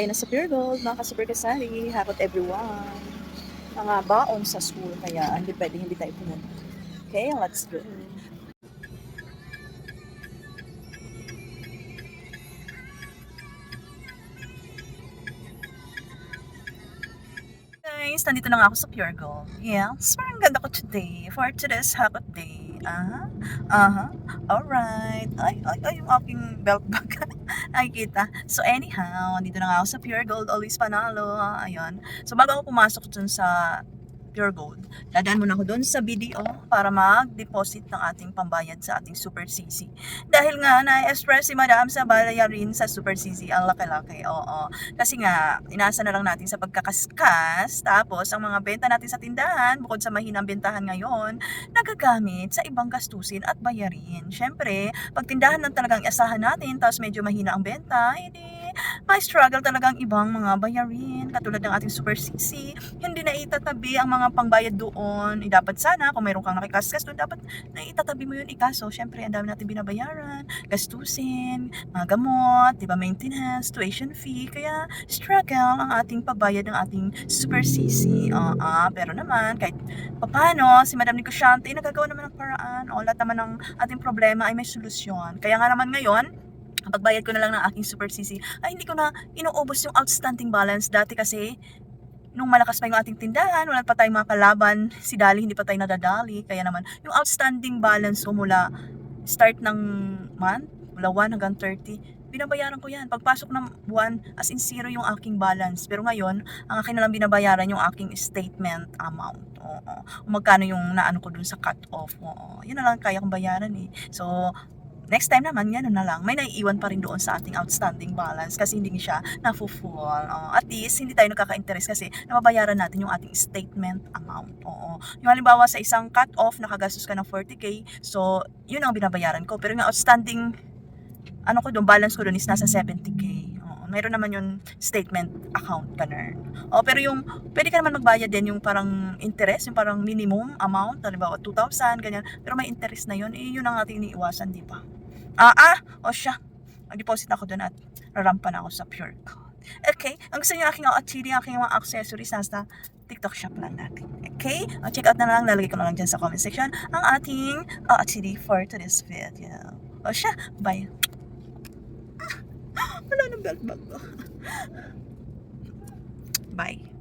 tayo na sa Pure Gold, mga ka-super kasari. Hakot everyone. Mga baon sa school, kaya hindi pwede hindi tayo pumunta. Okay, let's go. Guys, nandito na nga ako sa Pure Gold. Yes, parang ganda ko today for today's habit day. Aha, aha, alright. Ay, ay, ay, yung aking belt bag. Ay, kita. So, anyhow, dito na nga ako sa Pure Gold. Always panalo. Ayun. So, bago ako pumasok dun sa Pure Gold, dadaan muna ako dun sa BDO para mag-deposit ng ating pambayad sa ating Super CC. Dahil nga, na-express si Madam sa bayarin sa Super CC. Ang laki-laki. Oo. Kasi nga, inasa na lang natin sa pagkakaskas. Tapos, ang mga benta natin sa tindahan, bukod sa mahinang bentahan ngayon, nagagamit sa ibang gastusin at bayarin. Siyempre, pag tindahan lang talagang asahan natin, tapos medyo mahina ang benta, hindi may struggle talaga ang ibang mga bayarin. Katulad ng ating Super CC, hindi na itatabi ang mga pangbayad doon. Eh, dapat sana, kung mayroon kang nakikaskas doon, dapat na itatabi mo yun ikaso. Siyempre, ang dami natin binabayaran, gastusin, mga gamot, di ba, maintenance, tuition fee. Kaya, struggle ang ating pagbayad ng ating Super CC. Oo, pero naman, kahit papano, si Madam Negosyante, nagagawa naman ng paraan. O, lahat naman ng ating problema ay may solusyon. Kaya nga naman ngayon, pagbayad ko na lang ng aking Super CC, ay hindi ko na inuubos yung outstanding balance. Dati kasi, nung malakas pa yung ating tindahan, wala pa tayong mga kalaban, si Dali hindi pa tayo nadadali. Kaya naman, yung outstanding balance ko mula start ng month, mula 1 hanggang 30, binabayaran ko yan. Pagpasok ng buwan, as in zero yung aking balance. Pero ngayon, ang akin na lang binabayaran yung aking statement amount. Oo. Magkano yung naano ko dun sa cut-off. Oo. Yun na lang kaya kong bayaran eh. So, next time naman, yan na lang. May naiiwan pa rin doon sa ating outstanding balance kasi hindi siya na-full. Uh, at least, hindi tayo nagkaka-interest kasi nababayaran natin yung ating statement amount. Oo. Yung halimbawa sa isang cut-off, nakagastos ka ng 40k, so, yun ang binabayaran ko. Pero yung outstanding, ano ko doon, balance ko doon is nasa 70k. Oo. Mayroon naman yung statement account, ganun. O, pero yung, pwede ka naman magbayad din yung parang interest, yung parang minimum amount, halimbawa 2,000, ganyan. Pero may interest na yun, eh, yun ang ating iniiwasan, di ba? Ah, ah! O siya. Mag-deposit ako doon at rarampa na ako sa Pure. Okay? Ang gusto niyo aking achieving, aking mga accessories nasa TikTok shop lang natin. Okay? O, check out na lang. Lalagay ko na lang dyan sa comment section ang ating uh, achieving for today's video. O siya. Bye. Ah, wala nang belt bag. Bye.